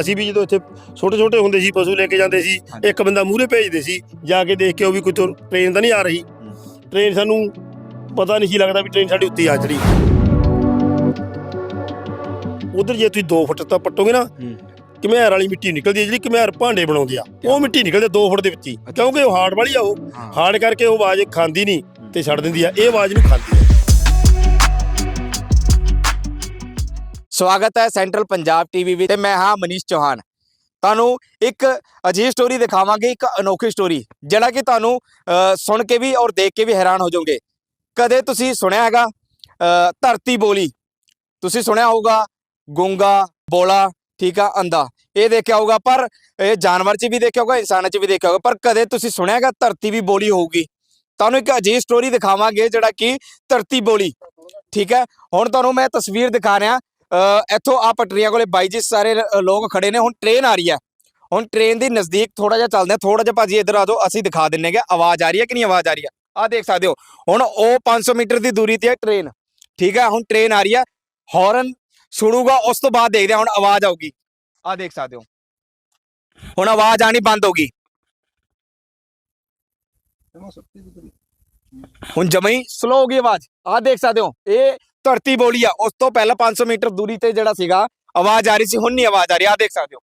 ਅਸੀਂ ਵੀ ਜਦੋਂ ਇੱਥੇ ਛੋਟੇ ਛੋਟੇ ਹੁੰਦੇ ਸੀ ਪਸ਼ੂ ਲੈ ਕੇ ਜਾਂਦੇ ਸੀ। ਇੱਕ ਬੰਦਾ ਮੂਹਰੇ ਭੇਜਦੇ ਸੀ ਜਾ ਕੇ ਦੇਖ ਕੇ ਉਹ ਵੀ ਕੋਈ ਟ੍ਰੇਨ ਤਾਂ ਨਹੀਂ ਆ ਰਹੀ। ਟ੍ਰੇਨ ਸਾਨੂੰ ਪਤਾ ਨਹੀਂ ਸੀ ਲੱਗਦਾ ਵੀ ਟ੍ਰੇਨ ਸਾਡੀ ਉੱਤੇ ਆ ਚੜੀ ਉਧਰ ਜੇ ਤੁਸੀਂ 2 ਫੁੱਟ ਤਾਂ ਪੱਟੋਗੇ ਨਾ ਹੂੰ। ਘਮਿਆਰ ਵਾਲੀ ਮਿੱਟੀ ਨਿਕਲਦੀ ਹੈ ਜਿਹੜੀ ਘਮਿਆਰ ਭਾਂਡੇ ਬਣਾਉਂਦੇ ਆ ਉਹ ਮਿੱਟੀ ਨਿਕਲਦੀ 2 ਫੁੱਟ ਦੇ ਵਿੱਚ ਹੀ ਕਿਉਂਕਿ ਉਹ ਹਾਰਡ ਵਾਲੀ ਆ ਉਹ। ਹਾਰਡ ਕਰਕੇ ਉਹ ਆਵਾਜ਼ ਖਾਂਦੀ ਨਹੀਂ ਤੇ ਛੱਡ ਦਿੰਦੀ ਆ ਇਹ ਆਵਾਜ਼ ਨੂੰ ਖਾਂਦੀ ਆ ਸਵਾਗਤ ਹੈ ਸੈਂਟਰਲ ਪੰਜਾਬ ਟੀਵੀ ਵਿੱਚ ਤੇ ਮੈਂ ਹਾਂ ਮਨੀਸ਼ ਚੌਹਾਨ। ਤੁਹਾਨੂੰ ਇੱਕ ਅਜੀਬ ਸਟੋਰੀ ਦਿਖਾਵਾਂਗੇ, ਇੱਕ ਅਨੋਖੀ ਸਟੋਰੀ ਜਿਹੜਾ ਕਿ ਤੁਹਾਨੂੰ ਸੁਣ ਕੇ ਵੀ ਔਰ ਦੇਖ ਕੇ ਵੀ ਹੈਰਾਨ ਹੋ ਜਾਓਗੇ। ਕਦੇ ਤੁਸੀਂ ਸੁਣਿਆ ਹੈਗਾ ਧਰਤੀ ਬੋਲੀ? ਤੁਸੀਂ ਸੁਣਿਆ ਹੋਊਗਾ, ਗੁੰਗਾ, ਬੋਲਾ, ਠੀਕ ਆ ਅੰਦਾ ਇਹ ਦੇਖਿਆ ਹੋਊਗਾ, ਪਰ ਇਹ ਜਾਨਵਰ 'ਚ ਵੀ ਦੇਖਿਆ ਹੋਊਗਾ, ਇਨਸਾਨਾਂ 'ਚ ਵੀ ਦੇਖਿਆ ਹੋਊਗਾ, ਪਰ ਕਦੇ ਤੁਸੀਂ ਸੁਣਿਆ ਹੈਗਾ ਧਰਤੀ ਵੀ ਬੋਲੀ ਹੋਊਗੀ? ਤੁਹਾਨੂੰ ਇੱਕ ਅਜੀਬ ਸਟੋਰੀ ਦਿਖਾਵਾਂਗੇ, ਜਿਹੜਾ ਕਿ ਧਰਤੀ ਬੋਲੀ, ਠੀਕ ਹੈ? ਹੁਣ ਤੁਹਾਨੂੰ ਮੈਂ ਤਸਵੀਰ ਦਿਖਾ ਰਿਹਾ ਇੱਥੋਂ ਆ ਪਟਰੀਆਂ ਕੋਲੇ ਬਾਈ ਜੀ ਸਾਰੇ ਲੋਕ ਖੜੇ ਨੇ, ਹੁਣ ਟ੍ਰੇਨ ਆ ਰਹੀ ਹੈ। ਹੁਣ ਟ੍ਰੇਨ ਦੀ ਨਜ਼ਦੀਕ ਥੋੜਾ ਜਿਹਾ ਚੱਲਦੇ ਆ ਥੋੜਾ ਜਿਹਾ ਭਾਜੀ ਇੱਧਰ ਆ ਜਾਓ, ਅਸੀਂ ਦਿਖਾ ਦਿੰਨੇ ਕਿ ਆਵਾਜ਼ ਆ ਰਹੀ ਹੈ ਕਿ ਨਹੀਂ ਆਵਾਜ਼ ਆ ਰਹੀ ਹੈ? ਆ ਦੇਖ ਸਕਦੇ ਹੋ, ਹੁਣ ਉਹ 500 ਮੀਟਰ ਦੀ ਦੂਰੀ ਤੇ ਹੈ ਟ੍ਰੇਨ ਠੀਕ ਹੈ, ਹੁਣ ਟ੍ਰੇਨ ਆ ਰਹੀ ਹੈ ਹਾਰਨ ਸੁਣੂਗਾ, ਉਸ ਤੋਂ ਬਾਅਦ ਦੇਖਦੇ ਹਾਂ, ਹੁਣ ਆਵਾਜ਼ ਆਊਗੀ। ਆ ਦੇਖ ਸਕਦੇ ਹੋ। ਹੁਣ ਆਵਾਜ਼ ਆਣੀ ਬੰਦ ਹੋ ਗਈ। ਹੁਣ ਜਮਈ ਸਲੋ ਹੋ ਗਈ ਆਵਾਜ਼। ਆ ਦੇਖ ਸਕਦੇ ਹੋ, ਇਹ ਧਰਤੀ ਬੋਲੀ ਆ, ਉਸ ਤੋਂ ਪਹਿਲਾਂ 500 ਮੀਟਰ ਦੂਰੀ ਤੇ ਜਿਹੜਾ ਸੀਗਾ, ਆਵਾਜ਼ ਆ ਰਹੀ ਸੀ, ਹੁਣ ਨਹੀਂ ਆਵਾਜ਼ ਆ ਰਹੀ ਆ ਦੇਖ ਸਕਦੇ ਹੋ।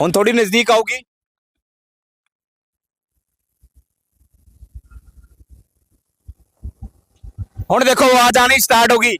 ਹੁਣ ਥੋੜੀ ਨਜ਼ਦੀਕ ਆਊਗੀ। ਹੁਣ ਦੇਖੋ ਆਵਾਜ਼ ਆਣੀ ਸਟਾਰਟ ਹੋ ਗਈ।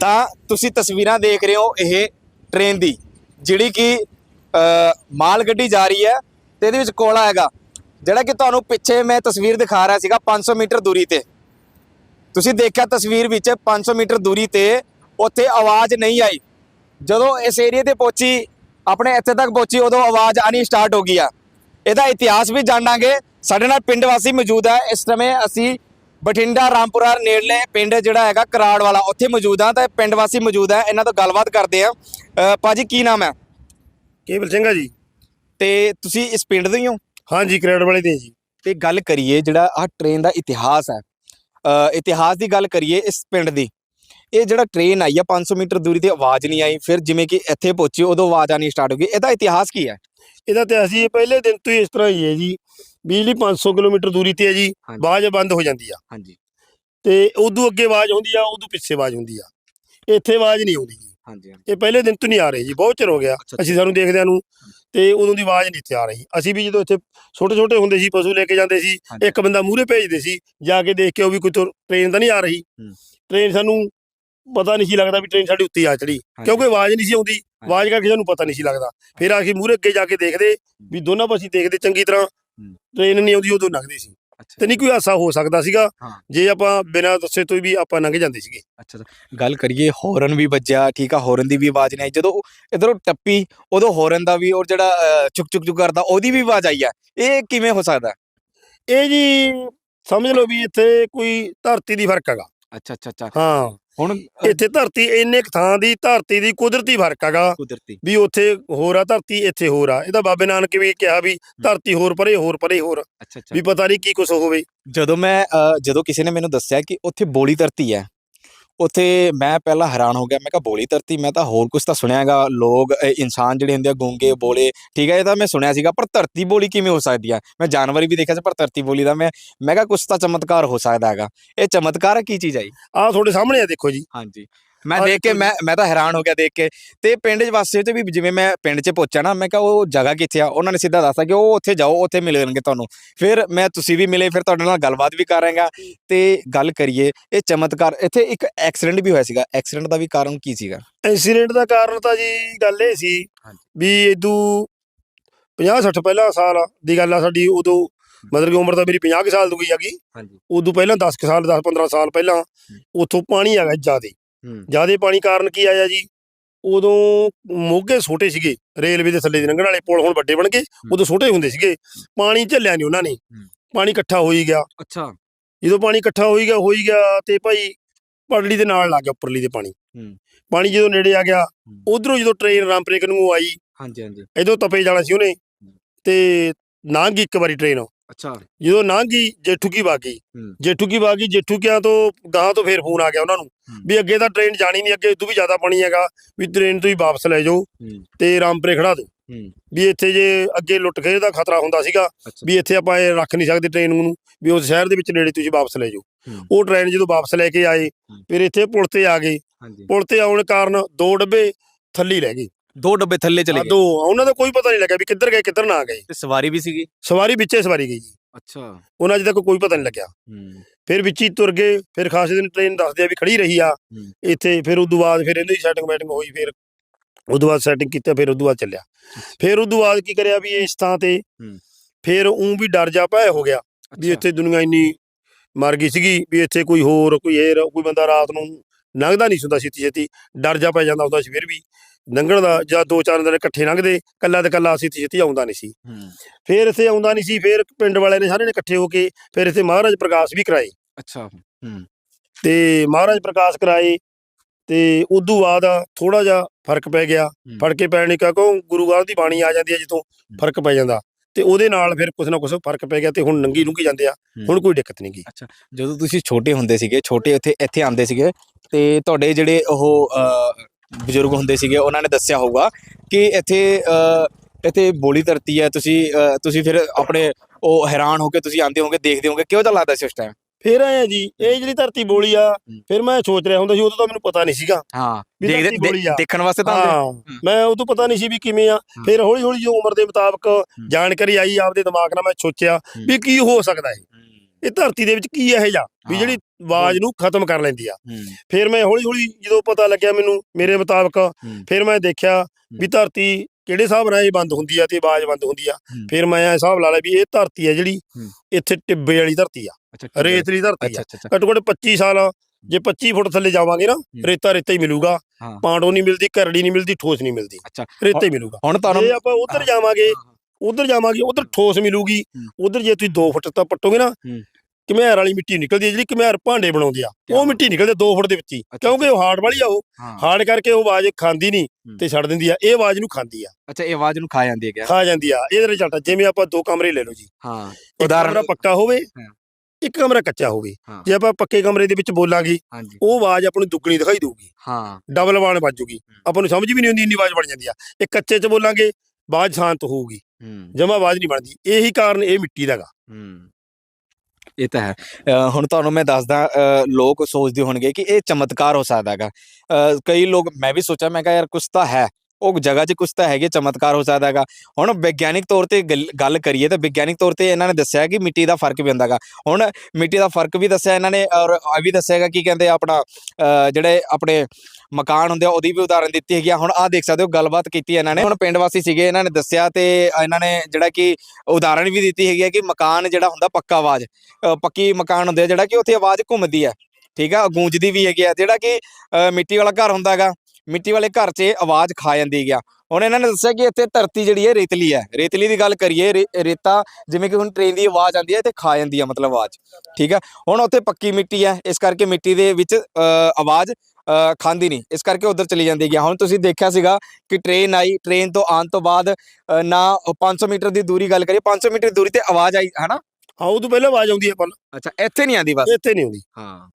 ਤਾਂ ਤੁਸੀਂ ਤਸਵੀਰਾਂ ਦੇਖ ਰਹੇ ਹੋ ਇਹ ਟ੍ਰੇਨ ਦੀ, ਜਿਹੜੀ ਕਿ ਮਾਲ ਗੱਡੀ ਜਾ ਰਹੀ ਹੈ ਤੇ ਇਹਦੇ ਵਿੱਚ ਕੋਲਾ ਹੈਗਾ। ਜਿਹੜਾ ਕਿ ਤੁਹਾਨੂੰ ਪਿੱਛੇ ਮੈਂ ਤਸਵੀਰ ਦਿਖਾ ਰਿਹਾ ਸੀਗਾ 500 ਮੀਟਰ ਦੂਰੀ ਤੇ। ਤੁਸੀਂ ਦੇਖਿਆ ਤਸਵੀਰ ਵਿੱਚ 500 ਮੀਟਰ ਦੂਰੀ ਤੇ ਉੱਥੇ ਆਵਾਜ਼ ਨਹੀਂ ਆਈ। ਜਦੋਂ ਇਸ ਏਰੀਏ ਤੇ ਪਹੁੰਚੀ ਆਪਣੇ ਇੱਥੇ ਤੱਕ ਪਹੁੰਚੀ ਉਦੋਂ ਆਵਾਜ਼ ਆਣੀ ਸਟਾਰਟ ਹੋ ਗਈ ਆ। ਇਹਦਾ ਇਤਿਹਾਸ ਵੀ ਜਾਣਾਂਗੇ। ਸਾਡੇ ਨਾਲ ਪਿੰਡ ਵਾਸੀ ਮੌਜੂਦ ਹੈ ਇਸ ਸਮੇਂ ਅਸੀਂ ਬਠਿੰਡਾ ਰਾਮਪੁਰਾ ਨੇੜਲੇ ਪਿੰਡ ਜਿਹੜਾ ਹੈਗਾ ਕਰਾੜ ਵਾਲਾ ਉੱਥੇ ਮੌਜੂਦ ਆ ਤਾਂ ਪਿੰਡ ਵਾਸੀ ਮੌਜੂਦ ਹੈ ਇਹਨਾਂ ਤੋਂ ਗੱਲਬਾਤ ਕਰਦੇ ਆ। ਭਾਜੀ ਕੀ ਨਾਮ ਹੈ ਕੇਵਲ ਸਿੰਘ ਆ ਜੀ। ਤੇ ਤੁਸੀਂ ਇਸ ਪਿੰਡ ਦੇ ਹੀ ਹੋ? ਹਾਂਜੀ ਕ੍ਰੈਡ ਵਾਲੇ ਦੇ ਜੀ। ਤੇ ਗੱਲ ਕਰੀਏ ਜਿਹੜਾ ਆ ਟ੍ਰੇਨ ਦਾ ਇਤਿਹਾਸ ਹੈ ਅ, ਇਤਿਹਾਸ ਦੀ ਗੱਲ ਕਰੀਏ ਇਸ ਪਿੰਡ ਦੀ ਇਹ ਜਿਹੜਾ ਟ੍ਰੇਨ ਆਈ ਆ 500 ਮੀਟਰ ਦੂਰੀ ਤੇ ਆਵਾਜ਼ ਨਹੀਂ ਆਈ ਫਿਰ ਜਿਵੇਂ ਕਿ ਇੱਥੇ ਪਹੁੰਚੀ ਉਦੋਂ ਆਵਾਜ਼ ਆਣੀ ਸਟਾਰਟ ਹੋ ਗਈ ਇਹਦਾ ਇਤਿਹਾਸ ਕੀ ਹੈ? ਇਹਦਾ ਤੇ ਅਸੀਂ ਪਹਿਲੇ ਦਿਨ ਤੋਂ ਹੀ ਇਸ ਤਰ੍ਹਾਂ ਹੀ ਹੈ ਜੀ ਬਿਜਲੀ 500 ਕਿਲੋਮੀਟਰ ਦੂਰੀ ਤੇ ਹੈ ਜੀ ਹਾਂਜੀ। ਆਵਾਜ਼ ਬੰਦ ਹੋ ਜਾਂਦੀ ਆ। ਹਾਂਜੀ। ਤੇ ਉਦੋਂ ਅੱਗੇ ਆਵਾਜ਼ ਹੁੰਦੀ ਆ ਉਦੋਂ ਪਿੱਛੇ ਆਵਾਜ਼ ਹੁੰਦੀ ਆ। ਇੱਥੇ ਆਵਾਜ਼ ਨਹੀਂ ਆਉਂਦੀ। ਜੀ ਹਾਂਜੀ ਇਹ ਪਹਿਲੇ ਦਿਨ ਤੋਂ ਨਹੀਂ ਆ ਰਹੀ ਜੀ ਬਹੁਤ ਚਿਰ ਹੋ ਗਿਆ। ਅਸੀਂ ਸਾਨੂੰ ਦੇਖਦਿਆਂ ਨੂੰ ਤੇ ਉਦੋਂ ਦੀ ਆਵਾਜ਼ ਨਹੀਂ ਇੱਥੇ ਆ ਰਹੀ। ਅਸੀਂ ਵੀ ਜਦੋਂ ਇੱਥੇ ਛੋਟੇ ਛੋਟੇ ਹੁੰਦੇ ਸੀ ਪਸ਼ੂ ਲੈ ਕੇ ਜਾਂਦੇ ਸੀ। ਇੱਕ ਬੰਦਾ ਮੂਹਰੇ ਭੇਜਦੇ ਸੀ ਜਾ ਕੇ ਦੇਖ ਕੇ ਉਹ ਵੀ ਕੋਈ ਟ੍ਰੇਨ ਤਾਂ ਨਹੀਂ ਆ ਰਹੀ। ਟ੍ਰੇਨ ਸਾਨੂੰ ਪਤਾ ਨਹੀਂ ਸੀ ਲੱਗਦਾ ਵੀ ਟ੍ਰੇਨ ਸਾਡੀ ਉੱਤੇ ਆ ਚੜੀ ਕਿਉਂਕਿ ਆਵਾਜ਼ ਨਹੀਂ ਸੀ ਆਉਂਦੀ। ਆਵਾਜ਼ ਕਰਕੇ ਸਾਨੂੰ ਪਤਾ ਨਹੀਂ ਸੀ ਲੱਗਦਾ। ਫਿਰ ਅਸੀਂ ਮੂਹਰੇ ਅੱਗੇ ਜਾ ਕੇ ਦੇਖਦੇ ਵੀ ਦੋਨਾਂ ਪਾਸੇ ਦੇਖਦੇ ਚੰਗੀ ਤਰ੍ਹਾਂ। ਟ੍ਰੇਨ ਨਹੀਂ ਆਉਂਦੀ ਉਦੋਂ ਲੰਘਦੇ ਸੀ। ਤੇ ਨਹੀਂ ਕੋਈ ਹਾਸਾ ਹੋ ਸਕਦਾ ਸੀਗਾ ਹਾਂ। ਜੇ ਆਪਾਂ ਬਿਨਾਂ ਦੱਸੇ ਤੋਂ ਵੀ ਆਪਾਂ ਲੰਘ ਜਾਂਦੇ ਸੀਗੇ। ਅੱਛਾ ਅੱਛਾ। ਗੱਲ ਕਰੀਏ ਹੌਰਨ ਵੀ ਵੱਜਿਆ ਠੀਕ ਆ ਹੌਰਨ ਦੀ ਵੀ ਆਵਾਜ਼ ਨਹੀਂ ਆਈ। ਜਦੋਂ ਇਧਰੋਂ ਟੱਪੀ ਉਦੋਂ ਹੌਰਨ ਦਾ ਵੀ ਔਰ ਜਿਹੜਾ ਅ, ਚੁੱਕ ਚੁੱਕ ਚੁੱਕ ਕਰਦਾ ਉਹਦੀ ਵੀ ਆਵਾਜ਼ ਆਈ ਆ। ਇਹ ਕਿਵੇਂ ਹੋ ਸਕਦਾ? ਇਹ ਜੀ ਸਮਝ ਲਓ ਵੀ ਇੱਥੇ ਕੋਈ ਧਰਤੀ ਦੀ ਫ਼ਰਕ ਹੈਗਾ। ਅੱਛਾ ਅੱਛਾ ਅੱਛਾ। ਹਾਂ। ਹੁਣ ਇੱਥੇ ਧਰਤੀ ਇੰਨੇ ਕੁ ਥਾਂ ਦੀ ਧਰਤੀ ਦੀ ਕੁਦਰਤੀ ਫ਼ਰਕ ਹੈਗਾ। ਕੁਦਰਤੀ। ਵੀ ਉੱਥੇ ਹੋਰ ਆ ਧਰਤੀ ਇੱਥੇ ਹੋਰ ਆ। ਇਹਦਾ ਬਾਬੇ ਨਾਨਕ ਵੀ ਕਿਹਾ ਵੀ ਧਰਤੀ ਹੋਰ ਪਰੇ ਹੋਰ ਪਰੇ ਹੋਰ। ਅੱਛਾ ਅੱਛਾ। ਵੀ ਪਤਾ ਨਹੀਂ ਕੀ ਕੁਛ ਹੋਵੇ। ਜਦੋਂ ਮੈਂ ਅ, ਜਦੋਂ ਕਿਸੇ ਨੇ ਮੈਨੂੰ ਦੱਸਿਆ ਕਿ ਉੱਥੇ ਬੋਲੀ ਧਰਤੀ ਹੈ ਉੱਥੇ ਮੈਂ ਪਹਿਲਾਂ ਹੈਰਾਨ ਹੋ ਗਿਆ ਮੈਂ ਕਿਹਾ ਬੋਲੀ ਧਰਤੀ ਮੈਂ ਤਾਂ ਹੋਰ ਕੁਝ ਤਾਂ ਸੁਣਿਆਗਾ ਲੋਕ ਇਨਸਾਨ ਜਿਹੜੇ ਹੁੰਦੇ ਆ ਗੂੰਗੇ ਬੋਲੇ ਠੀਕ ਹੈ ਇਹ ਤਾਂ ਮੈਂ ਸੁਣਿਆ ਸੀਗਾ ਪਰ ਧਰਤੀ ਬੋਲੀ ਕਿਵੇਂ ਹੋ ਸਕਦੀ ਆ? ਮੈਂ ਜਾਨਵਰ ਵੀ ਦੇਖਿਆ ਸੀ ਪਰ ਧਰਤੀ ਬੋਲੀ ਦਾ ਮੈਂ ਮੈਂ ਕਿਹਾ ਕੁਝ ਤਾਂ ਚਮਤਕਾਰ ਹੋ ਸਕਦਾ ਹੈਗਾ। ਇਹ ਚਮਤਕਾਰ ਕੀ ਚੀਜ਼ ਆਈ ਆਹ ਤੁਹਾਡੇ ਸਾਹਮਣੇ ਆ ਦੇਖੋ ਜੀ। ਹਾਂਜੀ। ਮੈਂ ਦੇਖ ਕੇ ਮੈਂ ਮੈਂ ਤਾਂ ਹੈਰਾਨ ਹੋ ਗਿਆ ਦੇਖ ਕੇ। ਤੇ ਪਿੰਡ ਦੇ ਵਾਸਤੇ ਤੇ ਵੀ ਜਿਵੇਂ ਮੈਂ ਪਿੰਡ 'ਚ ਪਹੁੰਚਿਆ ਨਾ ਮੈਂ ਕਿਹਾ ਉਹ ਜਗ੍ਹਾ ਕਿੱਥੇ ਆ? ਉਹਨਾਂ ਨੇ ਸਿੱਧਾ ਦੱਸਤਾ ਕਿ ਉਹ ਉੱਥੇ ਜਾਓ ਉੱਥੇ ਮਿਲਣਗੇ ਤੁਹਾਨੂੰ। ਫਿਰ ਮੈਂ ਤੁਸੀਂ ਵੀ ਮਿਲੇ ਫਿਰ ਤੁਹਾਡੇ ਨਾਲ ਗੱਲਬਾਤ ਵੀ ਕਰ ਰਾਂਗਾ ਤੇ ਗੱਲ ਕਰੀਏ ਇਹ ਚਮਤਕਾਰ ਇੱਥੇ ਇੱਕ ਐਕਸੀਡੈਂਟ ਵੀ ਹੋਇਆ ਸੀਗਾ। ਐਕਸੀਡੈਂਟ ਦਾ ਵੀ ਕਾਰਨ ਕੀ ਸੀਗਾ? ਐਕਸੀਡੈਂਟ ਦਾ ਕਾਰਨ ਤਾਂ ਜੀ ਗੱਲ ਇਹ ਸੀ। ਵੀ ਇਦੂ 50 60 ਪਹਿਲਾਂ ਸਾਲ ਦੀ ਗੱਲ ਆ ਸਾਡੀ ਉਦੋਂ ਮਤਲਬ ਕਿ ਉਮਰ ਤਾਂ ਮੇਰੀ 50 ਕੁ ਸਾਲ ਦੀ ਹੋਈ ਹੈਗੀ। ਹਾਂਜੀ। ਉਦੋਂ ਪਹਿਲਾਂ 10 ਕੁ ਸਾਲ 10 15 ਸਾਲ ਪਹਿਲਾਂ ਉੱਥੋਂ ਪਾਣੀ ਆ ਗਿਆ ਜਿਆਦੇ। ਜਿਆਦੇ ਪਾਣੀ ਕਾਰਨ ਕੀ ਆਇਆ ਜੀ? ਉਦੋਂ ਮੋਗੇ ਛੋਟੇ ਸੀਗੇ ਰੇਲਵੇ ਦੇ ਥੱਲੇ ਦੀ ਲੰਘਣ ਵਾਲੇ ਪੁਲ ਹੁਣ ਵੱਡੇ ਬਣ ਗਏ ਉਦੋਂ ਛੋਟੇ ਹੁੰਦੇ ਸੀਗੇ ਪਾਣੀ ਝੱਲਿਆ ਨਹੀਂ ਉਹਨਾਂ ਨੇ। ਪਾਣੀ ਇਕੱਠਾ ਹੋਈ ਗਿਆ। ਅੱਛਾ। ਜਦੋਂ ਪਾਣੀ ਇਕੱਠਾ ਹੋਈ ਗਿਆ ਹੋਈ ਗਿਆ ਤੇ ਭਾਈ ਪੜਲੀ ਦੇ ਨਾਲ ਲੱਗ ਗਿਆ ਉੱਪਰਲੀ ਦੇ ਪਾਣੀ। ਪਾਣੀ ਜਦੋਂ ਨੇੜੇ ਆ ਗਿਆ ਉਧਰੋਂ ਜਦੋਂ ਟ੍ਰੇਨ ਰਾਮਪ੍ਰੇਕ ਨੂੰ ਆਈ ਹਾਂਜੀ ਹਾਂਜੀ। ਇਦੋਂ ਤਪੇ ਜਾਣਾ ਸੀ ਉਹਨੇ ਤੇ ਲੰਘ ਗਈ ਇੱਕ ਵਾਰੀ ਟ੍ਰੇਨ ਅੱਛਾ। ਜਦੋਂ ਲੰਘ ਗਈ ਜੇਠੂ ਕੀ ਬਾਗੀ? ਹੂੰ। ਜੇਠੂ ਕੀ ਬਾਗੀ? ਜੇਠੂ ਕਿਆਂ ਤੋਂ ਗਾਂ ਤੋਂ ਫੇਰ ਫੋਨ ਆ ਗਿਆ ਉਹਨਾਂ ਨੂੰ ਵੀ ਅੱਗੇ ਤਾਂ ਟ੍ਰੇਨ ਜਾਣੀ ਨਹੀਂ ਅੱਗੇ ਇਦੋਂ ਵੀ ਜ਼ਿਆਦਾ ਪਾਣੀ ਹੈਗਾ ਵੀ ਟ੍ਰੇਨ ਤੁਸੀਂ ਵਾਪਸ ਲੈ ਜਾਓ ਹੂੰ। ਤੇ ਰਾਮਪੁਰੇ ਖੜਾ ਦਿਓ। ਹੂੰ। ਵੀ ਇੱਥੇ ਜੇ ਅੱਗੇ ਲੁੱਟ ਖੇਹ ਦਾ ਖਤਰਾ ਹੁੰਦਾ ਸੀਗਾ ਅੱਛਾ। ਵੀ ਇੱਥੇ ਆਪਾਂ ਇਹ ਰੱਖ ਨਹੀਂ ਸਕਦੇ ਟ੍ਰੇਨ ਨੂੰ ਵੀ ਉਸ ਸ਼ਹਿਰ ਦੇ ਵਿੱਚ ਨੇੜੇ ਤੁਸੀਂ ਵਾਪਸ ਲੈ ਜਾਓ। ਹੂੰ। ਉਹ ਟ੍ਰੇਨ ਜਦੋਂ ਵਾਪਸ ਲੈ ਕੇ ਆਏ ਫਿਰ ਇੱਥੇ ਪੁਲ ਤੇ ਆ ਗਏ। ਹਾਂਜੀ। ਪੁਲ ਤੇ ਆਉਣ ਕਾਰਨ ਦੋ ਡੱਬੇ ਥੱਲੇ ਹੀ ਰਹਿ ਗਏ। ਦੋ ਡੱਬੇ ਥੱਲੇ ਚਲੇ ਗਏ। ਦੋ ਉਹਨਾਂ ਦਾ ਕੋਈ ਪਤਾ ਨਹੀਂ ਲੱਗਿਆ ਵੀ ਕਿੱਧਰ ਗਏ ਕਿੱਧਰ ਨਾ ਗਏ। ਤੇ ਸਵਾਰੀ ਵੀ ਸੀਗੀ? ਸਵਾਰੀ ਵਿੱਚੇ ਸਵਾਰੀ ਗਈ ਜੀ। ਅੱਛਾ। ਉਹਨਾਂ ਅਜੇ ਤੱਕ ਕੋਈ ਪਤਾ ਨਹੀਂ ਲੱਗਿਆ। ਹੂੰ। ਫਿਰ ਵਿੱਚ ਹੀ ਤੁਰ ਗਏ ਫਿਰ ਖਾਸੇ ਦਿਨ ਟ੍ਰੇਨ ਦੱਸਦੇ ਆ ਵੀ ਖੜੀ ਰਹੀ ਆ। ਇੱਥੇ ਫਿਰ ਉਦੋਂ ਬਾਅਦ ਫਿਰ ਇਹਦੀ ਸੈਟਿੰਗ ਮੈਟਿੰਗ ਹੋਈ ਫਿਰ ਉਦੋਂ ਬਾਅਦ ਸੈਟਿੰਗ ਕੀਤੀ ਫਿਰ ਉਦੋਂ ਬਾਅਦ ਚੱਲਿਆ। ਫਿਰ ਉਦੋਂ ਬਾਅਦ ਕੀ ਕਰਿਆ ਵੀ ਇਸ ਥਾਂ ਤੇ। ਫਿਰ ਉਂ ਵੀ ਡਰ ਜਾ ਭੈ ਹੋ ਗਿਆ ਵੀ। ਇੱਥੇ ਦੁਨੀਆ ਇੰਨੀ ਮਰ ਗਈ ਸੀਗੀ ਵੀ ਇੱਥੇ ਕੋਈ ਹੋਰ ਕੋਈ ਏਰ ਕੋਈ ਬੰਦਾ ਰਾਤ ਨੂੰ ਲੰਘਦਾ ਨਹੀਂ ਹੁੰਦਾ ਛੇਤੀ ਛੇਤੀ ਡਰ ਜਾ ਪੈ ਜਾਂਦਾ ਹੁੰਦਾ ਸੀ ਫਿਰ ਵੀ। ਲੰਘਣ ਦਾ ਜਾਂ ਦੋ ਚਾਰ ਦਿਨ ਇਕੱਠੇ ਲੰਘਦੇ ਕੱਲਾ ਤੇ ਕੱਲਾ ਛੇਤੀ ਛੇਤੀ ਆਉਂਦਾ ਨਹੀਂ ਸੀ। ਫਿਰ ਇੱਥੇ ਆਉਂਦਾ ਨਹੀਂ ਸੀ ਫਿਰ ਪਿੰਡ ਵਾਲਿਆਂ ਨੇ ਸਾਰੇ ਨੇ ਇਕੱਠੇ ਹੋ ਕੇ ਫਿਰ ਇੱਥੇ ਮਹਾਰਾਜ ਪ੍ਰਕਾਸ਼ ਵੀ ਕਰਾਏ। ਅੱਛਾ ਹੂੰ। ਤੇ ਮਹਾਰਾਜ ਪ੍ਰਕਾਸ਼ ਕਰਾਏ ਤੇ ਉਦੋਂ ਬਾਅਦ ਥੋੜਾ ਜਿਹਾ ਫ਼ਰਕ ਪੈ ਗਿਆ। ਫੜ ਕੇ ਪੈਣ ਕਿਉਂਕਿ ਗੁਰੂ ਗ੍ਰੰਥ ਦੀ ਬਾਣੀ ਆ ਜਾਂਦੀ ਹੈ ਜਿੱਥੋਂ ਫ਼ਰਕ ਪੈ ਜਾਂਦਾ। ਤੇ ਉਹਦੇ ਨਾਲ ਫਿਰ ਕੁਛ ਨਾ ਕੁਛ ਫ਼ਰਕ ਪੈ ਗਿਆ ਤੇ ਹੁਣ ਨੰਗੀ ਲੁੰਗੀ ਜਾਂਦੇ ਆ। ਹੁਣ ਕੋਈ ਦਿੱਕਤ ਨਹੀਂ ਗੀ। ਜਦੋਂ ਤੁਸੀਂ ਛੋਟੇ ਹੁੰਦੇ ਸੀਗੇ ਛੋਟੇ ਇੱਥੇ ਇੱਥੇ ਆਉਂਦੇ ਸੀਗੇ ਤੇ ਤੁਹਾਡੇ ਜਿਹੜੇ ਉਹ ਬਜ਼ੁਰਗ ਹੁੰਦੇ ਸੀਗੇ ਉਹਨਾਂ ਨੇ ਦੱਸਿਆ ਹੋਊਗਾ ਕਿ ਇੱਥੇ ਇੱਥੇ ਬੋਲੀ ਧਰਤੀ ਹੈ ਤੁਸੀਂ ਤੁਸੀਂ ਫਿਰ ਆਪਣੇ ਉਹ ਹੈਰਾਨ ਹੋ ਕੇ ਤੁਸੀਂ ਆਉਂਦੇ ਹੋਗੇ ਦੇਖਦੇ ਹੋਗੇ ਕਿਉਂ ਤਾਂ ਲੱਗਦਾ ਸੀ ਉਸ ਟਾਈਮ ਫਿਰ ਆਏ ਜੀ ਇਹ ਜਿਹੜੀ ਧਰਤੀ ਬੋਲੀ ਆ ਫਿਰ ਮੈਂ ਸੋਚ ਰਿਹਾ ਹੁੰਦਾ ਸੀ ਉਦੋਂ ਤਾਂ ਮੈਨੂੰ ਪਤਾ ਨਹੀਂ ਸੀਗਾ ਹਾਂ। ਦੇਖਣ ਵਾਸਤੇ ਤਾਂ ਮੈਂ ਉਦੋਂ ਪਤਾ ਨਹੀਂ ਸੀ ਵੀ ਕਿਵੇਂ ਆ। ਫਿਰ ਹੌਲੀ ਹੌਲੀ ਜੋ ਉਮਰ ਦੇ ਮੁਤਾਬਕ ਜਾਣਕਾਰੀ ਆਈ ਆਪਦੇ ਦਿਮਾਗ ਨਾਲ ਮੈਂ ਸੋਚਿਆ ਵੀ ਕੀ ਹੋ ਸਕਦਾ ਹੈ। ਇਹ ਧਰਤੀ ਦੇ ਵਿੱਚ ਕੀ ਇਹੋ ਜਿਹਾ ਵੀ। ਜਿਹੜੀ ਆਵਾਜ਼ ਨੂੰ ਖਤਮ ਕਰ ਲੈਂਦੀ ਆ ਫਿਰ ਮੈਂ ਹੌਲੀ ਹੌਲੀ ਜਦੋਂ ਪਤਾ ਲੱਗਿਆ ਮੈਨੂੰ ਮੇਰੇ ਮੁਤਾਬਕ। ਫਿਰ ਮੈਂ ਦੇਖਿਆ ਵੀ ਧਰਤੀ ਕਿਹੜੇ ਹਿਸਾਬ ਨਾਲ ਇਹ ਬੰਦ ਹੁੰਦੀ ਆ ਤੇ ਆਵਾਜ਼ ਬੰਦ ਹੁੰਦੀ ਆ। ਫਿਰ ਮੈਂ ਇਹ ਹਿਸਾਬ ਲਾ ਲਿਆ ਵੀ ਇਹ ਧਰਤੀ ਆ ਜਿਹੜੀ। ਇੱਥੇ ਟਿੱਬੇ ਵਾਲੀ ਧਰਤੀ ਆ ਹੈ। ਰੇਤਲੀ ਧਰਤੀ ਆ ਘੱਟੋ ਘੱਟ 25 ਸਾਲ ਜੇ 25 ਫੁੱਟ ਥੱਲੇ ਜਾਵਾਂਗੇ ਨਾ ਰੇਤਾ ਰੇਤਾ ਹੀ ਮਿਲੂਗਾ। ਪਾਂਡੋ ਨਹੀਂ ਮਿਲਦੀ ਕਰੜੀ ਨਹੀਂ ਮਿਲਦੀ ਠੋਸ ਨਹੀਂ ਮਿਲਦੀ ਰੇਤਾ ਹੀ ਮਿਲੂਗਾ ਹੁਣ ਤੁਹਾਨੂੰ ਜੇ ਆਪਾਂ ਉਧਰ ਜਾਵਾਂਗੇ ਉਧਰ ਜਾਵਾਂਗੇ ਉਧਰ ਠੋਸ ਮਿਲੂਗੀ। ਉਧਰ ਜੇ ਤੁਸੀਂ 2 ਫੁੱਟ ਤਾਂ ਪੱਟੋਗੇ ਨਾ। ਘਮਿਆਰ ਵਾਲੀ ਮਿੱਟੀ ਨਿਕਲਦੀ ਹੈ ਜਿਹੜੀ ਘਮਿਆਰ ਭਾਂਡੇ ਬਣਾਉਂਦੇ ਆ। ਉਹ ਮਿੱਟੀ ਨਿਕਲਦੀ 2 ਫੁੱਟ ਦੇ ਵਿੱਚ ਹੀ। ਕਿਉਂਕਿ ਉਹ ਹਾਰਡ ਵਾਲੀ ਆ ਉਹ ਹਾਰਡ ਕਰਕੇ ਉਹ ਆਵਾਜ਼ ਖਾਂਦੀ ਨਹੀਂ। ਤੇ ਛੱਡ ਦਿੰਦੀ ਆ। ਇਹ ਆਵਾਜ਼ ਨੂੰ ਖਾਂਦੀ ਆ। ਅੱਛਾ ਇਹ ਆਵਾਜ਼ ਨੂੰ ਖਾ ਜਾਂਦੀ ਹੈ ਕਿਆ ਖਾ ਜਾਂਦੀ ਆ। ਇਹਦੇ ਰਿਜ਼ਲਟ ਜਿਵੇਂ ਆਪਾਂ ਦੋ ਕਮਰੇ ਲੈ ਲਓ ਜੀ। ਹਾਂ ਉਦਾਹਰਨ ਕਮਰਾ ਪੱਕਾ ਹੋਵੇ। ਇੱਕ ਕਮਰਾ ਕੱਚਾ ਹੋਵੇ। ਜੇ ਆਪਾਂ ਪੱਕੇ ਕਮਰੇ ਦੇ ਵਿੱਚ ਬੋਲਾਂਗੇ ਉਹ ਆਵਾਜ਼ ਆਪਾਂ ਨੂੰ ਦੁੱਗਣੀ ਦਿਖਾਈ ਦੇਊਗੀ। ਹਾਂ। ਡਬਲ ਆਵਾਜ਼ ਵੱਜੂਗੀ। ਆਪਾਂ ਨੂੰ ਸਮਝ ਵੀ ਨਹੀਂ ਆਉਂਦੀ ਇੰਨੀ ਆਵਾਜ਼ ਬਣ ਜਾਂਦੀ ਆ। ਇਹ ਕੱਚੇ 'ਚ ਬੋਲਾਂਗੇ ਆਵਾਜ਼ ਸ਼ਾਂਤ ਹੋਊਗੀ। ਜਮਾ ਆਵਾਜ਼ ਨਹੀਂ ਬਣਦੀ। ਇਹੀ ਕਾਰਨ ਇਹ ਮਿੱਟੀ ਦਾ ਗਾ। ਹੂੰ। ਇਹ ਤਾਂ ਹੈ। ਅ, ਹੁਣ ਤੁਹਾਨੂੰ ਮੈਂ ਦੱਸਦਾ ਅ, ਲੋਕ ਸੋਚਦੇ ਹੋਣਗੇ ਕਿ ਇਹ ਚਮਤਕਾਰ ਹੋ ਸਕਦਾ ਹੈਗਾ। ਅ, ਕਈ ਲੋਕ ਮੈਂ ਵੀ ਸੋਚਿਆ ਮੈਂ ਕਿਹਾ ਯਾਰ ਕੁਛ ਤਾਂ ਹੈ। ਉਹ ਜਗ੍ਹਾ 'ਚ ਕੁਛ ਤਾਂ ਹੈਗੇ ਚਮਤਕਾਰ ਹੋ ਸਕਦਾ ਹੈਗਾ। ਹੁਣ ਵਿਗਿਆਨਿਕ ਤੌਰ ਤੇ ਗੱਲ- ਗੱਲ ਕਰੀਏ ਤਾਂ ਵਿਗਿਆਨਿਕ ਤੌਰ ਤੇ ਇਹਨਾਂ ਨੇ ਦੱਸਿਆ ਕਿ ਮਿੱਟੀ ਦਾ ਫ਼ਰਕ ਵੀ ਹੁੰਦਾ ਹੈਗਾ। ਹੁਣ ਮਿੱਟੀ ਦਾ ਫ਼ਰਕ ਵੀ ਦੱਸਿਆ ਇਹਨਾਂ ਨੇ ਔਰ ਇਹ ਵੀ ਦੱਸਿਆ ਹੈਗਾ ਕੀ ਕਹਿੰਦੇ ਆ ਆਪਣਾ ਅ, ਜਿਹੜੇ ਆਪਣੇ ਮਕਾਨ ਹੁੰਦੇ ਆ ਉਹਦੀ ਵੀ ਉਦਾਹਰਨ ਦਿੱਤੀ ਹੈਗੀ ਆ। ਹੁਣ ਆਹ ਦੇਖ ਸਕਦੇ ਹੋ ਗੱਲਬਾਤ ਕੀਤੀ ਇਹਨਾਂ ਨੇ। ਹੁਣ ਪਿੰਡ ਵਾਸੀ ਸੀਗੇ ਇਹਨਾਂ ਨੇ ਦੱਸਿਆ ਤੇ ਇਹਨਾਂ ਨੇ ਜਿਹੜਾ ਕਿ ਉਦਾਹਰਨ ਵੀ ਦਿੱਤੀ ਹੈਗੀ ਹੈ ਕਿ ਮਕਾਨ ਜਿਹੜਾ ਹੁੰਦਾ ਪੱਕਾ ਆਵਾਜ਼ ਅ, ਪੱਕੀ ਮਕਾਨ ਹੁੰਦੇ ਆ ਜਿਹੜਾ ਕਿ ਉੱਥੇ ਆਵਾਜ਼ ਘੁੰਮਦੀ ਹੈ ਠੀਕ ਆ ਗੂੰਜਦੀ ਵੀ ਹੈਗੀ ਆ। ਜਿਹੜਾ ਕਿ ਅ, ਮਿੱਟੀ ਵਾਲਾ ਘਰ ਹੁੰਦਾ ਹੈਗਾ ਮਿੱਟੀ ਵਾਲੇ ਘਰ 'ਚ ਆਵਾਜ਼ ਖਾ ਜਾਂਦੀ ਹੈਗੀ ਆ ਹੁਣ ਇਹਨਾਂ ਨੇ ਦੱਸਿਆ ਕਿ ਇੱਥੇ ਧਰਤੀ ਜਿਹੜੀ ਹੈ ਰੇਤਲੀ ਹੈ। ਰੇਤਲੀ ਦੀ ਗੱਲ ਕਰੀਏ ਰੇਤਾ ਜਿਵੇਂ ਕਿ ਹੁਣ ਟ੍ਰੇਨ ਦੀ ਆਵਾਜ਼ ਆਉਂਦੀ ਹੈ ਤੇ ਖਾ ਜਾਂਦੀ ਹੈ ਮਤਲਬ ਆਵਾਜ਼। ਠੀਕ ਆ ਹੁਣ ਉੱਥੇ ਪੱਕੀ ਮਿੱਟੀ ਹੈ ਇਸ ਕਰਕੇ ਮਿੱਟੀ ਦੇ ਵਿੱਚ ਆਵਾਜ਼ ਖਾਂਦੀ ਨਹੀਂ। ਇਸ ਕਰਕੇ ਉਧਰ ਚਲੀ ਜਾਂਦੀ ਹੈਗੀ ਆ। ਹੁਣ ਤੁਸੀਂ ਦੇਖਿਆ ਸੀਗਾ ਕਿ ਟ੍ਰੇਨ ਆਈ ਟ੍ਰੇਨ ਤੋਂ ਆਉਣ ਤੋਂ ਬਾਅਦ ਨਾ ਉਹ 500 ਮੀਟਰ ਦੀ ਦੂਰੀ ਗੱਲ ਕਰੀਏ 500 ਮੀਟਰ ਦੀ ਦੂਰੀ ਤੇ ਆਵਾਜ਼ ਆਈ ਹਨਾ ਹਾਂ ਉਦੋਂ ਪਹਿਲਾਂ ਆਵਾਜ਼ ਆਉਂਦੀ ਹੈ ਪਲ ਅੱਛਾ ਇੱਥੇ ਨਹੀਂ ਆਂਦੀ ਬਸ? ਇੱਥੇ ਨਹੀਂ ਆਉਂਦੀ। ਹਾਂ।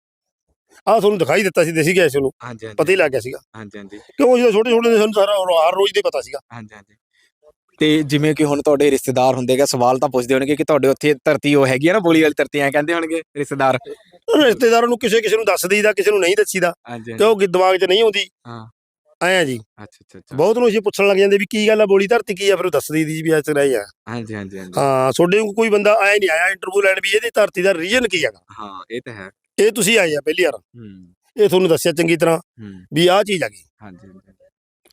ਆਹ ਤੁਹਾਨੂੰ ਦਿਖਾਈ ਦਿੱਤਾ ਸੀ ਦੇਸੀ ਗੈਸ ਨੂੰ ਹਾਂਜੀ ਪਤਾ ਹੀ ਲੱਗ ਗਿਆ ਸੀਗਾ। ਹਾਂਜੀ ਹਾਂਜੀ। ਕਿਉਂ ਜਦੋਂ ਛੋਟੇ ਛੋਟੇ ਸਾਨੂੰ ਸਾਰਾ ਹਰ ਰੋਜ਼ ਦੇ ਪਤਾ ਸੀਗਾ। ਹਾਂਜੀ ਹਾਂਜੀ। ਤੇ ਜਿਵੇਂ ਕਿ ਹੁਣ ਤੁਹਾਡੇ ਰਿਸ਼ਤੇਦਾਰ ਹੁੰਦੇਗਾ ਸਵਾਲ ਤਾਂ ਪੁੱਛਦੇ ਹੋਣਗੇ ਕਿ ਤੁਹਾਡੇ ਉੱਥੇ ਧਰਤੀ ਉਹ ਹੈਗੀ ਹੈ ਨਾ ਬੋਲੀ ਵਾਲੀ ਧਰਤੀ ਐ ਕਹਿੰਦੇ ਹੋਣਗੇ ਰਿਸ਼ਤੇਦਾਰ? ਰਿਸ਼ਤੇਦਾਰਾਂ ਨੂੰ ਕਿਸੇ ਕਿਸੇ ਨੂੰ ਦੱਸ ਦਈਦਾ ਕਿਸੇ ਨੂੰ ਨਹੀਂ ਦੱਸੀਦਾ ਹਾਂਜੀ ਕਿਉਂਕਿ ਦਿਮਾਗ 'ਚ ਨਹੀਂ ਆਉਂਦੀ। ਹਾਂ। ਆਇਆ ਜੀ। ਅੱਛਾ ਅੱਛਾ ਅੱਛਾ। ਬਹੁਤ ਨੂੰ ਅਸੀਂ ਪੁੱਛਣ ਲੱਗ ਜਾਂਦੇ ਵੀ ਕੀ ਗੱਲ ਆ ਬੋਲੀ ਧਰਤੀ ਕੀ ਆ ਫਿਰ ਉਹ ਦੱਸ ਦਈਦੀ ਜੀ ਵੀ ਐਸ ਤਰ੍ਹਾਂ ਹੀ ਆ ਹਾਂਜੀ ਹਾਂਜੀ ਹਾਂਜੀ। ਹਾਂ ਤੁਹਾਡੇ ਕੋਈ ਬੰਦਾ ਆਇਆ ਨਹੀਂ ਆਇਆ ਇੰਟਰਵਿਊ ਲੈਣ ਵੀ ਇਹਦੀ ਧਰਤੀ ਦਾ ਰੀਜਨ ਕੀ ਹੈਗਾ? ਹਾਂ ਇਹ ਤਾਂ ਹੈ। ਇਹ ਤੁਸੀਂ ਆਏ ਆ ਪਹਿਲੀ ਵਾਰ। ਹੂੰ। ਇਹ ਤੁਹਾਨੂੰ ਦੱਸਿਆ ਚੰਗੀ ਤਰ੍ਹਾਂ ਹੂੰ। ਵੀ ਆਹ ਚੀਜ਼ ਆ ਗਈ। ਹਾਂਜੀ ਹਾਂਜੀ।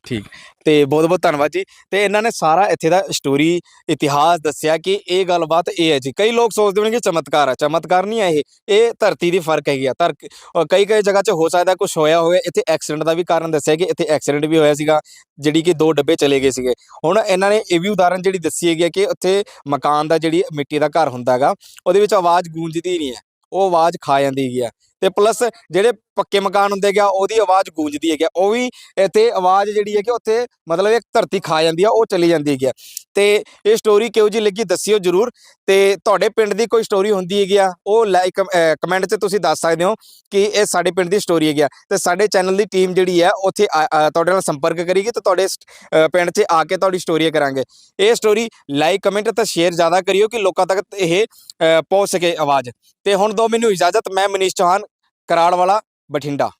ਠੀਕ। ਤੇ ਬਹੁਤ ਬਹੁਤ ਧੰਨਵਾਦ ਜੀ। ਤੇ ਇਹਨਾਂ ਨੇ ਸਾਰਾ ਇੱਥੇ ਦਾ ਸਟੋਰੀ ਇਤਿਹਾਸ ਦੱਸਿਆ ਕਿ ਇਹ ਗੱਲਬਾਤ ਇਹ ਹੈ ਜੀ। ਕਈ ਲੋਕ ਸੋਚਦੇ ਹੋਣਗੇ ਚਮਤਕਾਰ ਹੈ ਚਮਤਕਾਰ ਨਹੀਂ ਹੈ ਇਹ। ਇਹ ਧਰਤੀ ਦੀ ਫ਼ਰਕ ਹੈਗੀ ਆ। ਧਰ ਕਈ ਕਈ ਜਗ੍ਹਾ 'ਚ ਹੋ ਸਕਦਾ ਕੁਝ ਹੋਇਆ ਹੋਵੇ। ਇੱਥੇ ਐਕਸੀਡੈਂਟ ਦਾ ਵੀ ਕਾਰਨ ਦੱਸਿਆ ਕਿ ਇੱਥੇ ਐਕਸੀਡੈਂਟ ਵੀ ਹੋਇਆ ਸੀਗਾ ਜਿਹੜੀ ਕਿ ਦੋ ਡੱਬੇ ਚਲੇ ਗਏ ਸੀਗੇ। ਹੁਣ ਇਹਨਾਂ ਨੇ ਇਹ ਵੀ ਉਦਾਹਰਨ ਜਿਹੜੀ ਦੱਸੀ ਹੈਗੀ ਹੈ ਕਿ ਉੱਥੇ ਮਕਾਨ ਦਾ ਜਿਹੜੀ ਮਿੱਟੀ ਦਾ ਘਰ ਹੁੰਦਾ ਹੈਗਾ ਉਹਦੇ ਵਿੱਚ ਆਵਾਜ਼ ਗੂੰਜਦੀ ਨਹੀਂ ਹੈ। ਉਹ ਆਵਾਜ਼ ਖਾ ਜਾਂਦੀ ਹੈਗੀ ਆ। ਤੇ ਪਲੱਸ ਜਿਹੜੇ ਪੱਕੇ ਮਕਾਨ ਹੁੰਦੇ ਗਿਆ ਉਹਦੀ ਆਵਾਜ਼ ਗੂੰਜਦੀ ਹੈਗੀ ਆ। ਉਹ ਵੀ ਇੱਥੇ ਆਵਾਜ਼ ਜਿਹੜੀ ਹੈ ਕਿ ਉੱਥੇ ਮਤਲਬ ਇੱਕ ਧਰਤੀ ਖਾ ਜਾਂਦੀ ਆ, ਉਹ ਚਲੀ ਜਾਂਦੀ ਹੈਗੀ ਆ। ਤੇ ਇਹ ਸਟੋਰੀ ਕਿਹੋ ਜੀ ਲੱਗੀ ਦੱਸਿਓ ਜਰੂਰ। ਤੇ ਤੁਹਾਡੇ ਪਿੰਡ ਦੀ ਕੋਈ ਸਟੋਰੀ ਹੁੰਦੀ ਹੈਗੀ ਆ, ਉਹ ਲਾਈਕ ਕਮੈਂਟ 'ਚ ਤੁਸੀਂ ਦੱਸ ਸਕਦੇ ਹੋ ਕਿ ਇਹ ਸਾਡੇ ਪਿੰਡ ਦੀ ਸਟੋਰੀ ਹੈਗੀ ਆ। ਤੇ ਸਾਡੇ ਚੈਨਲ ਦੀ ਟੀਮ ਜਿਹੜੀ ਹੈ ਉੱਥੇ ਆ- ਤੁਹਾਡੇ ਨਾਲ ਸੰਪਰਕ ਕਰੇਗੀ ਤੇ ਤੁਹਾਡੇ ਸ- ਪਿੰਡ 'ਚ ਆ ਕੇ ਤੁਹਾਡੀ ਸਟੋਰੀ ਕਰਾਂਗੇ। ਇਹ ਸਟੋਰੀ ਲਾਈਕ ਕਮੈਂਟ ਤੇ ਸ਼ੇਅਰ ਜ਼ਿਆਦਾ ਕਰਿਓ ਕਿ ਲੋਕਾਂ ਤੱਕ ਇਹ ਪਹੁੰਚ ਸਕੇ ਆਵਾਜ਼। ਤੇ ਹੁਣ ਦੋ ਮੈਨੂੰ ਇਜਾਜ਼ਤ, ਮੈਂ ਮਨੀਸ਼ ਚੌਹਾਨ ਕਰਾੜ ਵਾਲਾ ਬਠਿੰਡਾ।